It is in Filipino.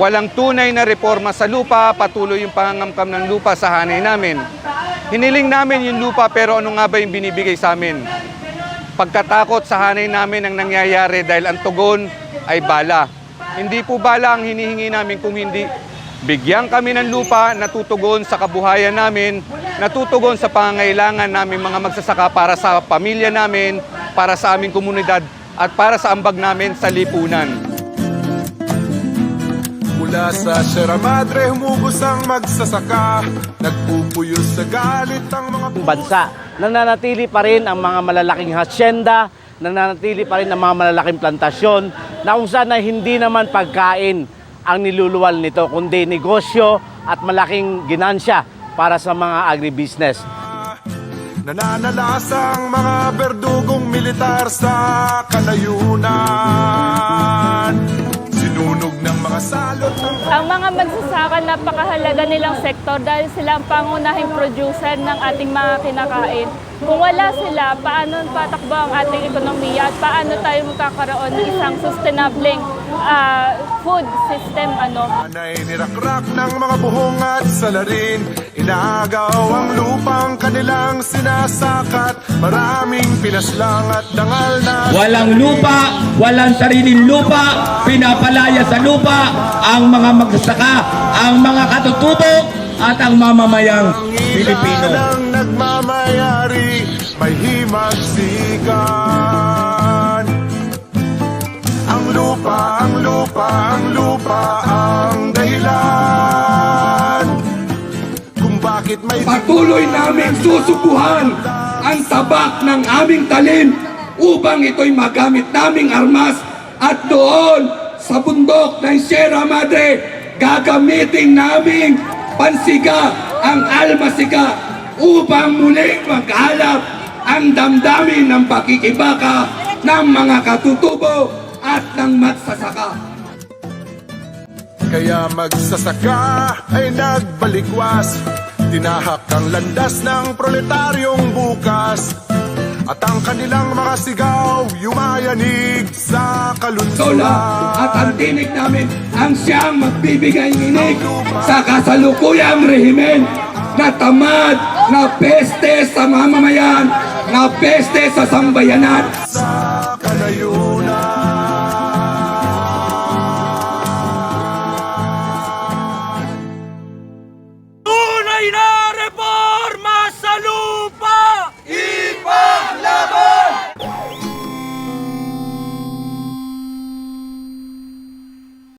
Walang tunay na reforma sa lupa, patuloy yung pangangamkam ng lupa sa hanay namin. Hiniling namin yung lupa pero ano nga ba yung binibigay sa amin? Pagkatakot sa hanay namin ang nangyayari dahil ang tugon ay bala. Hindi po bala ang hinihingi namin kung hindi bigyan kami ng lupa, natutugon sa kabuhayan namin, natutugon sa pangangailangan namin mga magsasaka para sa pamilya namin, para sa aming komunidad at para sa ambag namin sa lipunan. Mula sa Sierra Madre humugos ang magsasaka Nagpupuyos sa galit ang mga bansa. Nananatili pa rin ang mga malalaking hasyenda, nananatili pa rin ang mga malalaking plantasyon na kung saan ay hindi naman pagkain ang niluluwal nito, kundi negosyo at malaking ginansya para sa mga agribusiness. Nananalasang mga berdugong militar sa kalayunan magsasaka napakahalaga nilang sektor dahil sila ang pangunahing producer ng ating mga kinakain. Kung wala sila, paano patakbo ang ating ekonomiya at paano tayo magkakaroon ng isang sustainable ah, food system ano? Anay nirakrak ng mga buhong at salarin Inaagaw ang lupang kanilang sinasakat Maraming pinaslang at dangal na Walang lupa, walang sariling lupa, pinapalaya sa lupa ang mga magsasaka, ang mga katutubo at ang mamamayang Pilipino. ng nagmamayari May himagsikan ang lupa ang dahilan Kung bakit may Patuloy naming susubuhan ang tabak ng aming talim upang ito'y magamit naming armas at doon sa bundok ng Sierra Madre gagamitin naming pansiga ang almasiga upang muling magkalap ang damdamin ng pakikibaka ng mga katutubo at ng magsasaka. Kaya magsasaka ay nagbalikwas. Tinahak ang landas ng proletaryong bukas. At ang kanilang mga sigaw Yumayanig sa kalunsuan Sola at ang tinig namin ang siyang magbibigay nginig sa kasalukuyang rehimen na tamad na peste sa mamamayan, na peste sa sambayanan. Sa No.